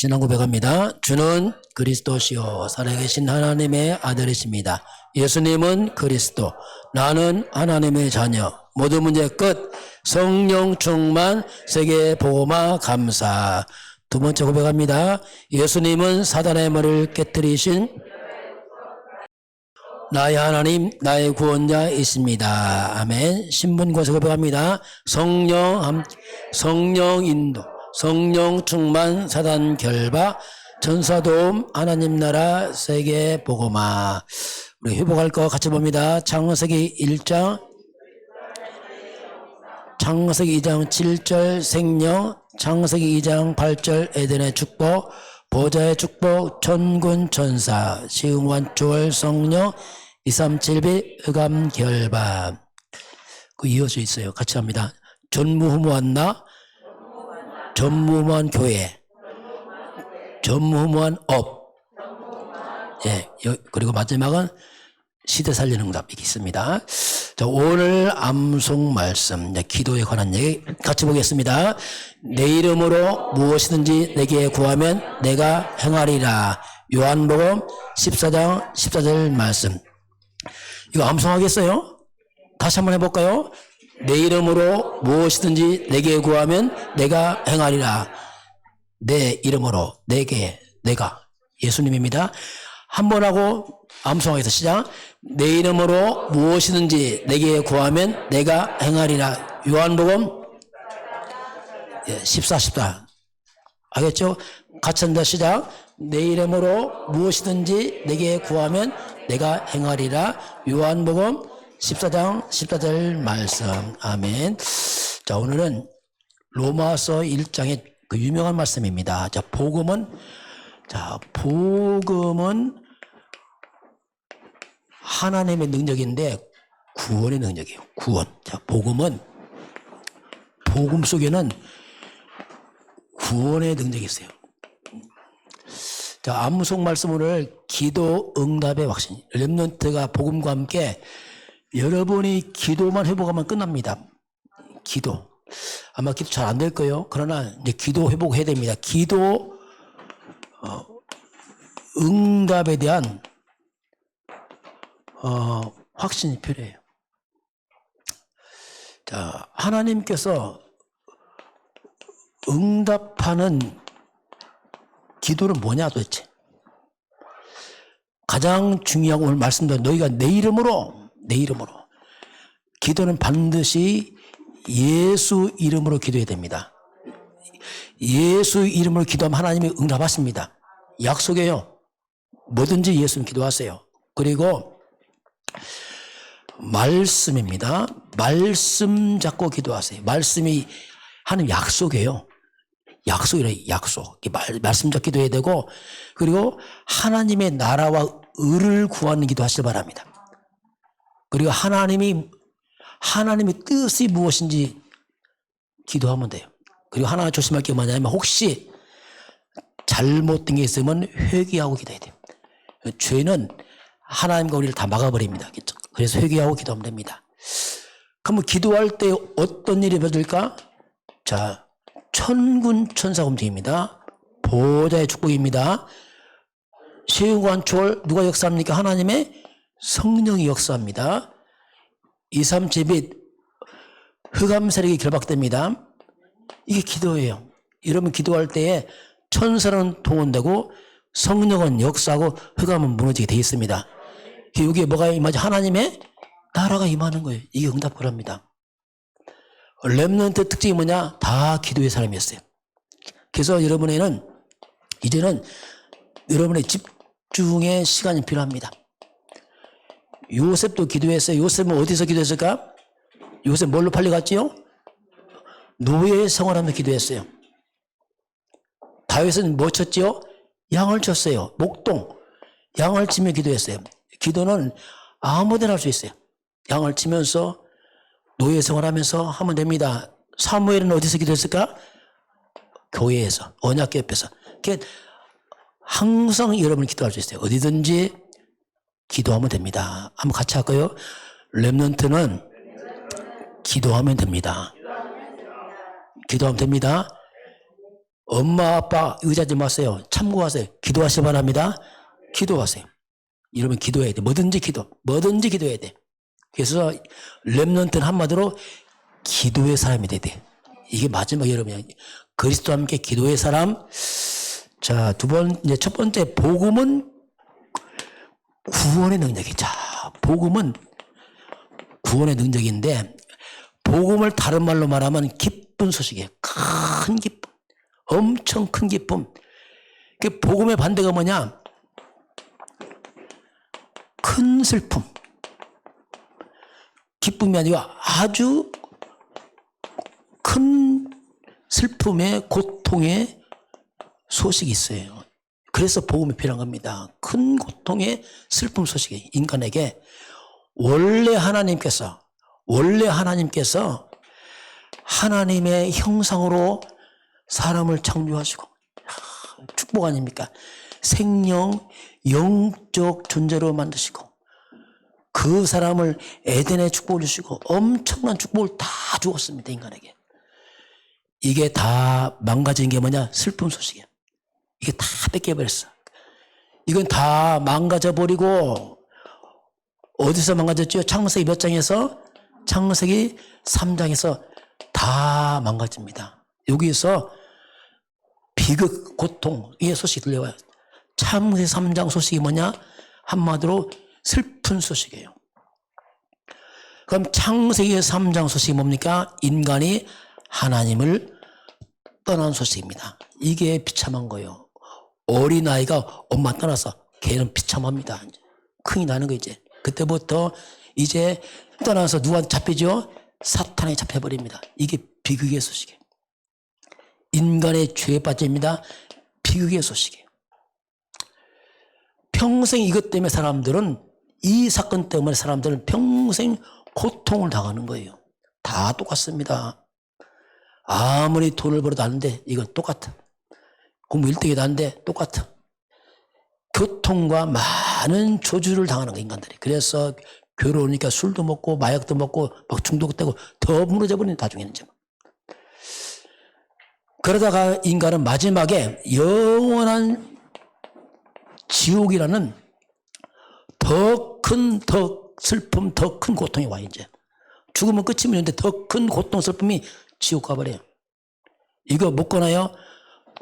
신앙 고백합니다. 주는 그리스도시요 살아계신 하나님의 아들이십니다. 예수님은 그리스도, 나는 하나님의 자녀. 모든 문제 끝. 성령 충만 세계 보호마 감사. 두 번째 고백합니다. 예수님은 사단의 머리를 깨뜨리신 나의 하나님, 나의 구원자이십니다. 아멘. 신분고서 고백합니다. 성령, 함- 성령 인도, 성령 충만, 사단 결박, 전사 도움, 하나님 나라, 세계 보고마. 우리 회복할 거 같이 봅니다. 창세기 1장, 창세기 2장 7절 생명, 창세기 2장 8절 에덴의 축복, 보좌의 축복, 천군 천사, 시흥원 조월 성령, 237비 흑암 결반. 그 이어져 있어요. 같이 합니다. 전무후무한 나, 전무후무한 교회, 전무후무한 업. 예, 여- 그리고 마지막은 시대 살리는 응답 이게 있습니다. 자, 오늘 암송 말씀, 네, 기도에 관한 얘기 같이 보겠습니다. 내 이름으로 무엇이든지 내게 구하면 내가 행하리라. 요한복음 14장 14절 말씀. 이거 암송하겠어요? 다시 한번 해볼까요? 내 이름으로 무엇이든지 내게 구하면 내가 행하리라. 내 이름으로 내게 내가 예수님입니다. 한 번 하고 암송하겠습니다. 시작. 내 이름으로 무엇이든지 내게 구하면 내가 행하리라. 요한복음 예, 14, 14. 알겠죠? 같이 한다 시작. 내 이름으로 무엇이든지 내게 구하면 내가 행하리라. 요한복음 14장 14절 말씀. 아멘. 자, 오늘은 로마서 1장의 그 유명한 말씀입니다. 자, 복음은 자, 복음은 하나님의 능력인데 구원의 능력이에요. 구원. 자, 복음은 복음 속에는 구원의 능력이 있어요. 자, 암송 말씀 오늘 기도 응답의 확신. 렘넌트가 복음과 함께 여러분이 기도만 회복하면 끝납니다. 기도. 아마 기도 잘 안 될 거예요. 그러나 이제 기도 회복해야 됩니다. 기도 어, 응답에 대한 어, 확신이 필요해요. 자, 하나님께서 응답하는 기도는 뭐냐 도대체? 가장 중요하고 오늘 말씀드린 너희가 내 이름으로 내 이름으로 기도는 반드시 예수 이름으로 기도해야 됩니다. 예수 이름으로 기도하면 하나님이 응답하십니다. 약속이에요. 뭐든지 예수님 기도하세요. 그리고 말씀입니다. 말씀 잡고 기도하세요. 말씀이 하는 약속이에요. 약속이래 약속. 이 말, 말씀 잡 기도 해야 되고 그리고 하나님의 나라와 의를 구하는 기도 하시길 바랍니다. 그리고 하나님이 하나님의 뜻이 무엇인지 기도하면 돼요. 그리고 하나 조심할 게 뭐냐면 혹시 잘못된 게 있으면 회개하고 기도해야 돼요. 죄는 하나님과 우리를 다 막아버립니다. 그렇죠? 그래서 회개하고 기도하면 됩니다. 그러면 기도할 때 어떤 일이 벌어질까? 자, 천군 천사 움직입니다. 보호자의 축복입니다. 세우관 초월 누가 역사합니까? 하나님의 성령이 역사합니다. 2, 3, 제빛 흑암 세력이 결박됩니다. 이게 기도예요. 여러분 기도할 때에 천사는 동원되고 성령은 역사하고 흑암은 무너지게 돼 있습니다. 여기에 뭐가 임하지? 하나님의 나라가 임하는 거예요. 이게 응답구랍니다. 렘넌트 특징이 뭐냐? 다 기도의 사람이었어요. 그래서 여러분에는 이제는 여러분의 집중의 시간이 필요합니다. 요셉도 기도했어요. 요셉은 어디서 기도했을까? 요셉 뭘로 팔려갔지요? 노예 생활하면서 기도했어요. 다윗은 뭐 쳤지요? 양을 쳤어요. 목동. 양을 치며 기도했어요. 기도는 아무데나 할 수 있어요. 양을 치면서 노예 생활하면서 하면 됩니다. 사무엘은 어디서 기도했을까? 교회에서, 언약교 옆에서. 그게 항상 여러분이 기도할 수 있어요. 어디든지 기도하면 됩니다. 한번 같이 할까요? 렘넌트는 기도하면 됩니다. 기도하면 됩니다. 엄마 아빠 의자지 마세요. 참고하세요. 기도하시 기 바랍니다. 기도하세요. 이러면 기도해야 돼. 뭐든지 기도. 뭐든지 기도해야 돼. 그래서 렘넌트는 한마디로 기도의 사람이 돼야 돼. 이게 마지막 여러분 그리스도와 함께 기도의 사람. 자, 두 번, 이제 첫 번째 복음은 구원의 능력이. 자, 복음은 구원의 능력인데 복음을 다른 말로 말하면 기쁜 소식이에요. 큰 기쁨. 엄청 큰 기쁨. 그 복음의 반대가 뭐냐? 큰 슬픔. 기쁨이 아니고 아주 큰 슬픔의 고통의 소식이 있어요. 그래서 복음이 필요한 겁니다. 큰 고통의 슬픔 소식이 인간에게 원래 하나님께서 원래 하나님께서 하나님의 형상으로 사람을 창조하시고 하, 축복 아닙니까? 생명 영적 존재로 만드시고 그 사람을 에덴에 축복을 주시고 엄청난 축복을 다 주었습니다 인간에게 이게 다 망가진 게 뭐냐 슬픈 소식이야 이게 다 뺏겨버렸어 이건 다 망가져 버리고 어디서 망가졌죠 창세기 몇 장에서 창세기 3장에서 다 망가집니다 여기에서 비극 고통의 소식이 들려와요 창세기 3장 소식이 뭐냐 한마디로 슬픈 소식이에요. 그럼 창세기 3장 소식이 뭡니까? 인간이 하나님을 떠난 소식입니다. 이게 비참한 거예요. 어린아이가 엄마 떠나서 걔는 비참합니다. 큰이 나는 거 이제. 그때부터 이제 떠나서 누구한테 잡히죠? 사탄에 잡혀버립니다. 이게 비극의 소식이에요. 인간의 죄에 빠집니다. 비극의 소식이에요. 평생 이것 때문에 사람들은 이 사건 때문에 사람들은 평생 고통을 당하는 거예요. 다 똑같습니다. 아무리 돈을 벌어도 안 돼. 이건 똑같아. 공부 1등이도 안 돼. 똑같아. 교통과 많은 조주를 당하는 거 인간들이. 그래서 괴로우니까 술도 먹고 마약도 먹고 막 중독되고 더 무너져 버리는 나중에는 이제. 그러다가 인간은 마지막에 영원한 지옥이라는 더 큰, 더 슬픔, 더 큰 고통이 와, 이제. 죽으면 끝이면 더큰 고통, 슬픔이 지옥 가버려요. 이거 못 거나요?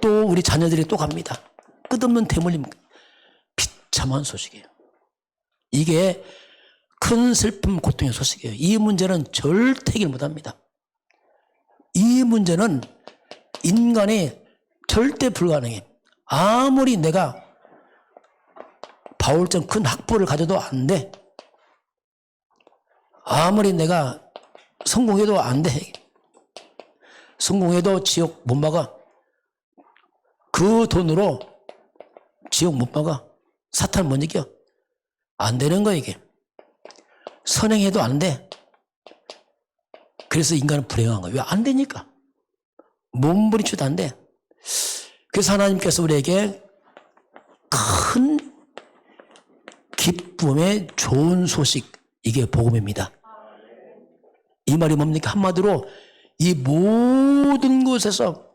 또 우리 자녀들이 또 갑니다. 끝없는 대물림, 비참한 소식이에요. 이게 큰 슬픔, 고통의 소식이에요. 이 문제는 절대 해결 못 합니다. 이 문제는 인간이 절대 불가능해. 아무리 내가 바울점 큰 학부를 가져도 안 돼. 아무리 내가 성공해도 안 돼. 성공해도 지옥 못 막아. 그 돈으로 지옥 못 막아. 사탄 못 이겨. 안 되는 거야, 이게. 선행해도 안 돼. 그래서 인간은 불행한 거야. 왜 안 되니까? 몸부림쳐도 안 돼. 그래서 하나님께서 우리에게 큰 기쁨의 좋은 소식, 이게 복음입니다. 이 말이 뭡니까? 한마디로 이 모든 곳에서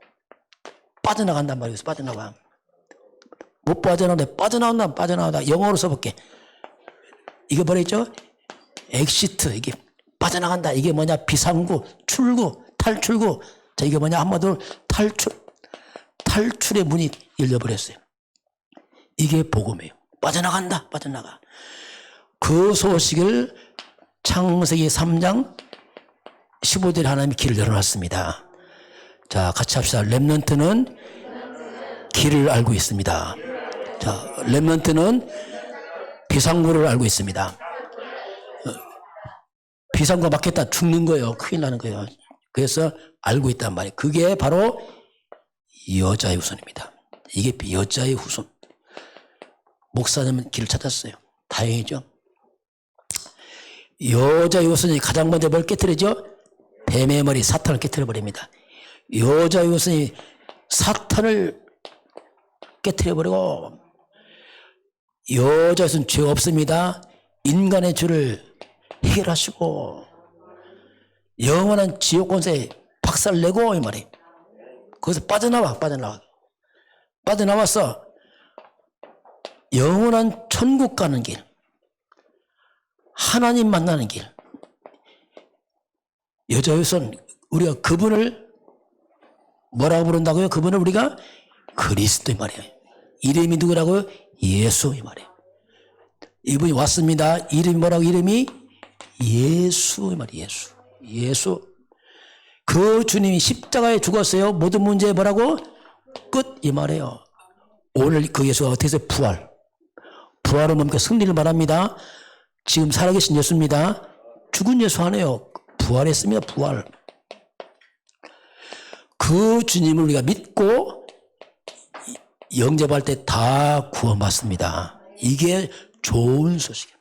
빠져나간단 말이에요. 빠져나가. 못 빠져나오는데 빠져나온다, 빠져나오다. 영어로 써볼게. 이거 뭐랬죠? 엑시트. 이게 빠져나간다. 이게 뭐냐? 비상구, 출구, 탈출구. 자, 이게 뭐냐? 한마디로 탈출, 탈출의 문이 열려버렸어요. 이게 복음이에요. 빠져나간다, 빠져나가. 그 소식을 창세기 3장 15절 하나님이 길을 열어놨습니다. 자, 같이 합시다. 랩런트는 길을 알고 있습니다. 자, 랩런트는 비상구를 알고 있습니다. 어, 비상구 막혔다 죽는 거예요. 큰일 나는 거예요. 그래서 알고 있단 말이에요. 그게 바로 여자의 후손입니다. 이게 여자의 후손. 목사님은 길을 찾았어요. 다행이죠. 여자 요선이 가장 먼저 뭘 깨뜨리죠? 뱀의 머리 사탄을 깨뜨려 버립니다. 여자 요선이 사탄을 깨뜨려 버리고 여자 요선 죄 없습니다. 인간의 죄를 해결하시고 영원한 지옥 권세 박살내고 이 말이 거기서 빠져나와, 빠져나와. 빠져나와서 영원한 천국 가는 길, 하나님 만나는 길. 여자에선 우리가 그분을 뭐라고 부른다고요? 그분을 우리가 그리스도 이 말이에요. 이름이 누구라고요? 예수 이 말이에요. 이분이 왔습니다. 이름이 뭐라고? 이름이 예수 이 말이에요. 예수. 예수. 그 주님이 십자가에 죽었어요. 모든 문제 뭐라고? 끝 이 말이에요. 오늘 그 예수가 어떻게 해서 부활. 부활은 뭡니까? 승리를 말합니다. 지금 살아계신 예수입니다. 죽은 예수 아니에요. 부활했습니다. 부활. 그 주님을 우리가 믿고 영접할 때 다 구원받습니다. 이게 좋은 소식이에요.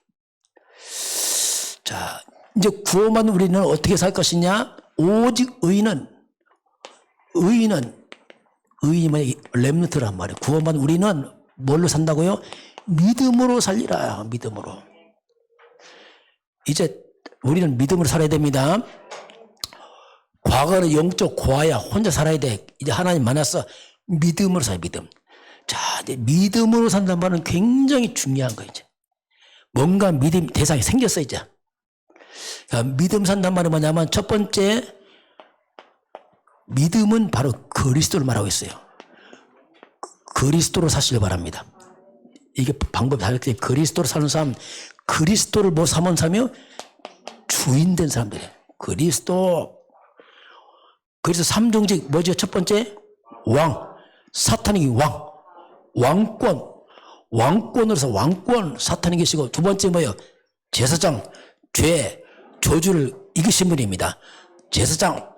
자, 이제 구원받은 우리는 어떻게 살 것이냐? 오직 의인은, 의인은, 의인은 렘너트란 말이에요. 구원받은 우리는 뭘로 산다고요? 믿음으로 살리라, 믿음으로. 이제 우리는 믿음으로 살아야 됩니다. 과거는 영적 고아야 혼자 살아야 돼. 이제 하나님 만났어. 믿음으로 살아, 믿음. 자, 믿음으로 산다는 말은 굉장히 중요한 거예요, 이제. 뭔가 믿음 대상이 생겼어, 이제. 자, 믿음 산단 말이 뭐냐면 첫 번째, 믿음은 바로 그리스도를 말하고 있어요. 그리스도로 사시길 바랍니다. 이게 방법이 다르게 그리스도로 사는 사람, 그리스도를 뭐 삼은 사람이요? 주인 된 사람들이에요. 그리스도. 그래서 삼종직 뭐죠? 첫 번째 왕, 사탄이 왕, 왕권, 왕권으로서 왕권 사탄이 계시고 두 번째 뭐예요? 제사장, 죄, 저주를 이기신 분입니다. 제사장.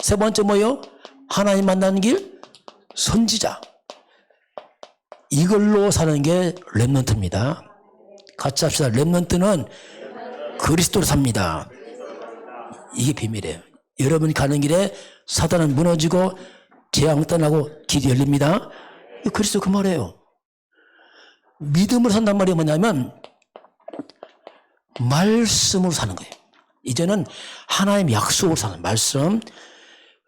세 번째 뭐예요? 하나님 만나는 길, 선지자. 이걸로 사는 게 랩런트입니다. 같이 합시다. 랩런트는 그리스도로 삽니다. 이게 비밀이에요. 여러분이 가는 길에 사단은 무너지고 재앙 떠나고 길이 열립니다. 이 그리스도 그 말이에요. 믿음으로 산단 말이 뭐냐면 말씀으로 사는 거예요. 이제는 하나님 약속으로 사는 말씀.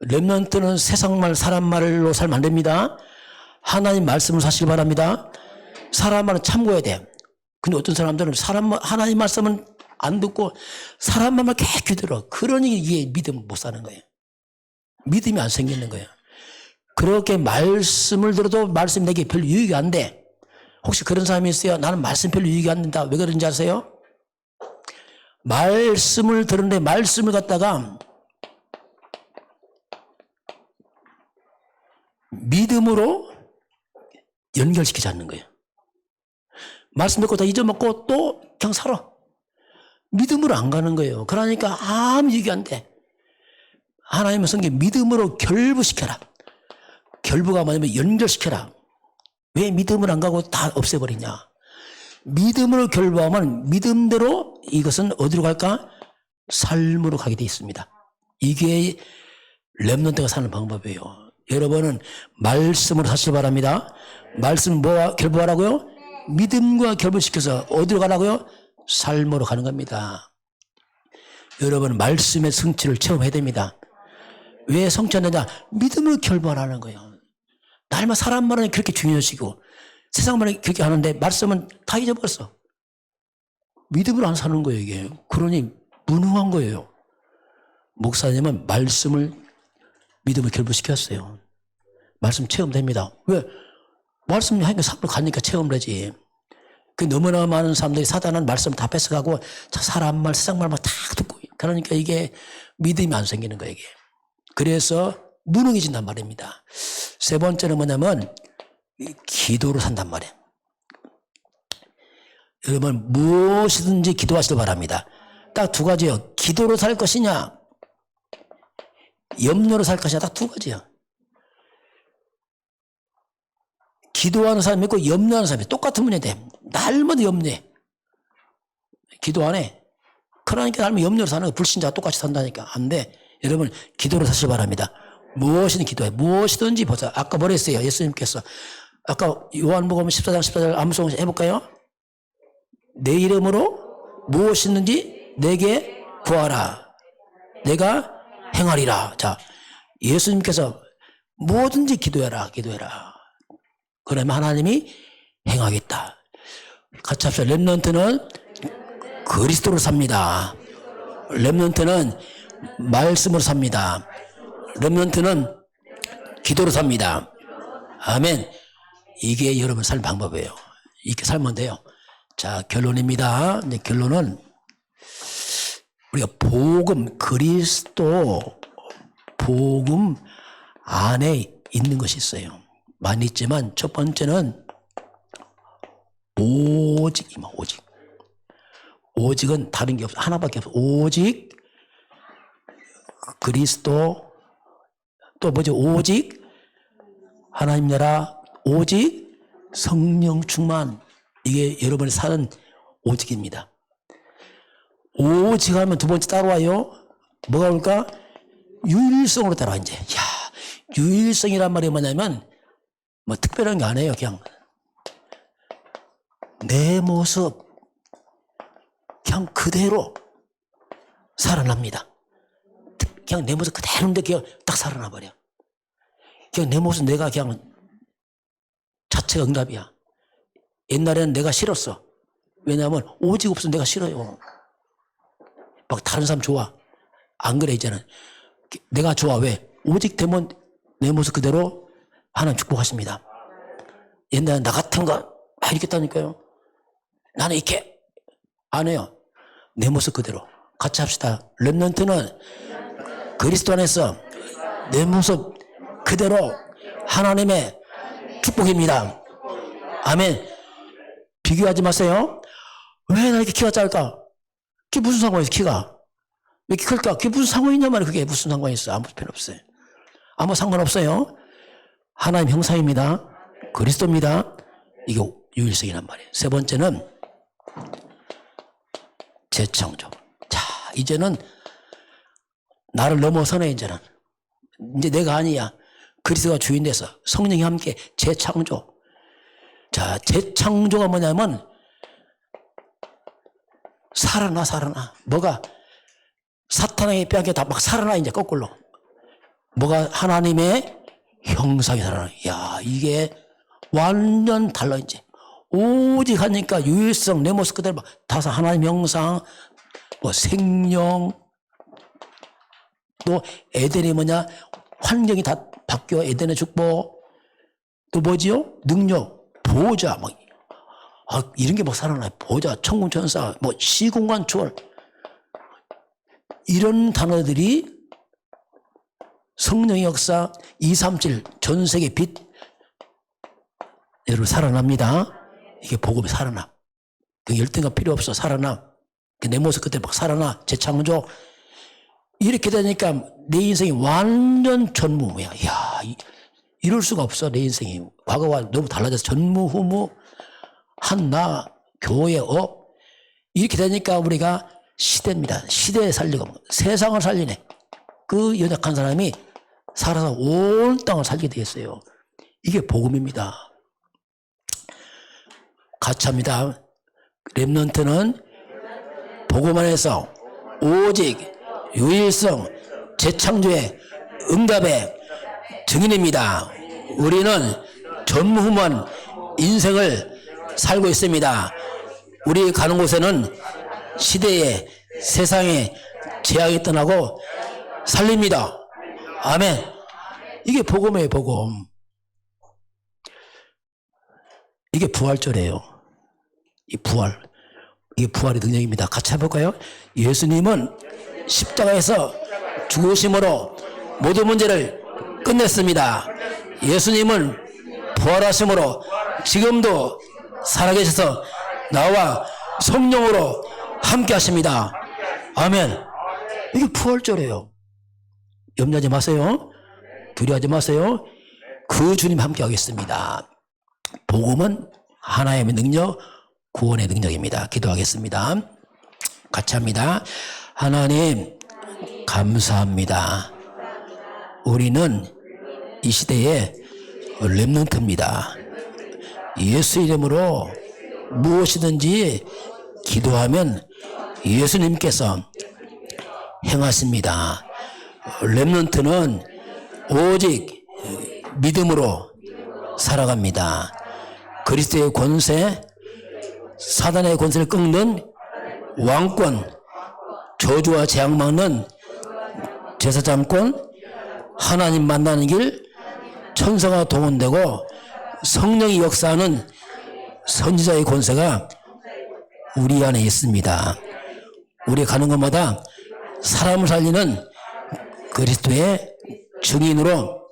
렘넌트는 세상 말, 사람 말로 살면 안 됩니다. 하나님 말씀을 사시기 바랍니다. 사람 말은 참고해야 돼. 근데 어떤 사람들은 사람 말, 하나님 말씀은 안 듣고 사람 말만 계속 들어. 그러니 이게 믿음 못 사는 거예요. 믿음이 안 생기는 거예요. 그렇게 말씀을 들어도 말씀이 내게 별로 유익이 안 돼. 혹시 그런 사람이 있어요? 나는 말씀 별로 유익이 안 된다. 왜 그런지 아세요? 말씀을 들었는데 말씀을 갖다가 믿음으로 연결시키지 않는 거예요. 말씀 듣고 다 잊어먹고 또 그냥 살아. 믿음으로 안 가는 거예요. 그러니까 아무 얘기 안 돼. 하나님의 성경 믿음으로 결부시켜라. 결부가 뭐냐면 연결시켜라. 왜 믿음을 안 가고 다 없애버리냐. 믿음으로 결부하면 믿음대로 이것은 어디로 갈까? 삶으로 가게 돼 있습니다. 이게 랩런트가 사는 방법이에요. 여러분은 말씀으로 사시기 바랍니다. 말씀 뭐와 결부하라고요? 믿음과 결부시켜서 어디로 가라고요? 삶으로 가는 겁니다. 여러분 말씀의 성취를 체험해야 됩니다. 왜 성취하느냐? 믿음을 결부하라는 거예요. 날마 사람 말은 그렇게 중요하시고 세상 말은 그렇게 하는데 말씀은 다 잊어버렸어. 믿음을 안 사는 거예요, 이게. 그러니 무능한 거예요. 목사님은 말씀을 믿음을 결부시켰어요. 말씀 체험됩니다. 왜? 말씀 하니까 사람으로 가니까 체험을 하지. 그 너무나 많은 사람들이 사단은 말씀 다 뺏어가고 자, 사람 말, 세상 말만 다 듣고 그러니까 이게 믿음이 안 생기는 거예요, 이게. 그래서 무능해진단 말입니다. 세 번째는 뭐냐면 이 기도로 산단 말이에요. 여러분 무엇이든지 기도하시길 바랍니다. 딱 두 가지요. 기도로 살 것이냐, 염려로 살 것이냐, 딱 두 가지요. 기도하는 사람이 있고 염려하는 사람이 똑같은 돼. 날마다 염려해. 기도 안 해. 그러니까 날마다 염려로 사는 거 불신자가 똑같이 산다니까. 안 돼. 여러분 기도로 사시기 바랍니다. 무엇이든 기도해. 무엇이든지 보자. 아까 뭐라 했어요? 예수님께서. 아까 요한복음 14장 14절 암송 해볼까요? 내 이름으로 무엇이든지 내게 구하라. 내가 행하리라. 자, 예수님께서 뭐든지 기도해라, 기도해라. 그러면 하나님이 행하겠다. 같이 합시다. 렘넌트는 그리스도로 삽니다. 렘넌트는 말씀으로 삽니다. 렘넌트는 기도로 삽니다. 아멘. 이게 여러분 살 방법이에요. 이렇게 살면 돼요. 자, 결론입니다. 이제 결론은 우리가 복음, 그리스도, 복음 안에 있는 것이 있어요. 많이 있지만 첫 번째는 오직이마, 오직. 오직은 다른 게 없어. 하나밖에 없어. 오직 그리스도 또 뭐죠? 오직 하나님 나라 오직 성령 충만 이게 여러분이 사는 오직입니다. 오직 하면 두 번째 따라와요. 뭐가 올까? 유일성으로 따라와 이제. 야, 유일성이란 말이 뭐냐면 뭐 특별한 게 아니에요. 그냥 내 모습 그냥 그대로 살아납니다. 그냥 내 모습 그대로인데 그냥 딱 살아나 버려. 그냥 내 모습 내가 그냥 자체가 응답이야. 옛날에는 내가 싫었어. 왜냐하면 오직 없으면 내가 싫어요. 막 다른 사람 좋아. 안 그래 이제는. 내가 좋아 왜? 오직 되면 내 모습 그대로 하나님 축복하십니다. 옛날에 나 같은 거막 이렇게 했다니까요. 나는 이렇게 안 해요. 내 모습 그대로. 같이 합시다. 렘넌트는 그리스도 안에서 내 모습 그대로 하나님의 축복입니다. 아멘. 비교하지 마세요. 왜 나 이렇게 키가 짧까? 그게 무슨 상관이 있어, 키가? 왜 이렇게 클까? 그게 무슨 상관이 있냐 말이야. 그게 무슨 상관이 있어. 아무 필요 없어요. 아무 상관없어요. 하나님 형상입니다. 그리스도입니다. 이게 유일성이란 말이에요. 세 번째는 재창조. 자, 이제는 나를 넘어서네, 이제는. 이제 내가 아니야. 그리스도가 주인 돼서 성령이 함께 재창조. 자, 재창조가 뭐냐면 살아나, 살아나. 뭐가 사탄의 뼈에 다 막 살아나, 이제 거꾸로. 뭐가 하나님의 형상이 살아나. 야, 이게 완전 달라, 이제. 오직 하니까 유일성, 내 모습 그대로 막 다사 하나님 형상, 뭐 생명, 또 에덴이 뭐냐? 환경이 다 바뀌어. 에덴의 축복. 또 뭐지요? 능력, 보호자, 뭐, 아, 이런 게 막 살아나요. 보호자, 천군천사, 뭐, 시공간 초월. 이런 단어들이 성령의 역사 237 전 세계 빛 여러분 살아납니다. 이게 복음이 살아나. 그 열등감 필요 없어 살아나. 그내 모습 그때 막 살아나 재창조 이렇게 되니까 내 인생이 완전 전무후무야. 야 이, 이럴 수가 없어 내 인생이 과거와 너무 달라져서 전무후무 한나 교회 어 이렇게 되니까 우리가 시대입니다. 시대에 살리고 세상을 살리네. 그 연약한 사람이 살아서 온 땅을 살게 되었어요. 이게 복음입니다. 가차입니다. 랩런트는 복음 안에서 오직 유일성 재창조의 응답의 증인입니다. 우리는 전무후무한 인생을 살고 있습니다. 우리 가는 곳에는 시대에 세상에 재앙이 떠나고 살립니다. 아멘. 이게 복음이에요, 복음. 이게 부활절이에요. 이 부활. 이게 부활의 능력입니다. 같이 해볼까요? 예수님은 십자가에서 죽으심으로 모든 문제를 끝냈습니다. 예수님은 부활하심으로 지금도 살아계셔서 나와 성령으로 함께 하십니다. 아멘. 이게 부활절이에요. 염려하지 마세요. 두려워하지 마세요. 그 주님 함께 하겠습니다. 복음은 하나님의 능력, 구원의 능력입니다. 기도하겠습니다. 같이 합니다. 하나님, 감사합니다. 우리는 이 시대에 렘넌트입니다. 예수 이름으로 무엇이든지 기도하면 예수님께서 행하십니다. 렘넌트는 오직 믿음으로 살아갑니다. 그리스도의 권세, 사단의 권세를 꺾는 왕권, 저주와 재앙 막는 제사장권, 하나님 만나는 길, 천사가 동원되고 성령이 역사하는 선지자의 권세가 우리 안에 있습니다. 우리 가는 곳마다 사람을 살리는 그리스도의 증인으로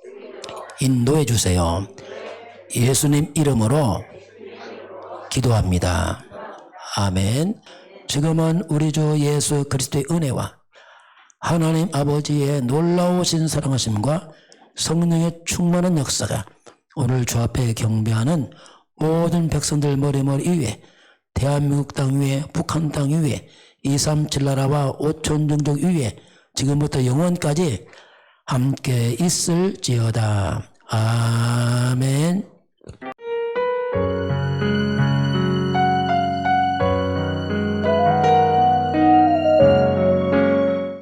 인도해 주세요. 예수님 이름으로 기도합니다. 아멘. 지금은 우리 주 예수 그리스도의 은혜와 하나님 아버지의 놀라우신 사랑하심과 성령의 충만한 역사가 오늘 주 앞에 경배하는 모든 백성들 머리머리 위에 대한민국 땅 위에 북한 땅 위에 237 나라와 5천 종족 위에 지금부터 영원까지 함께 있을지어다. 아멘.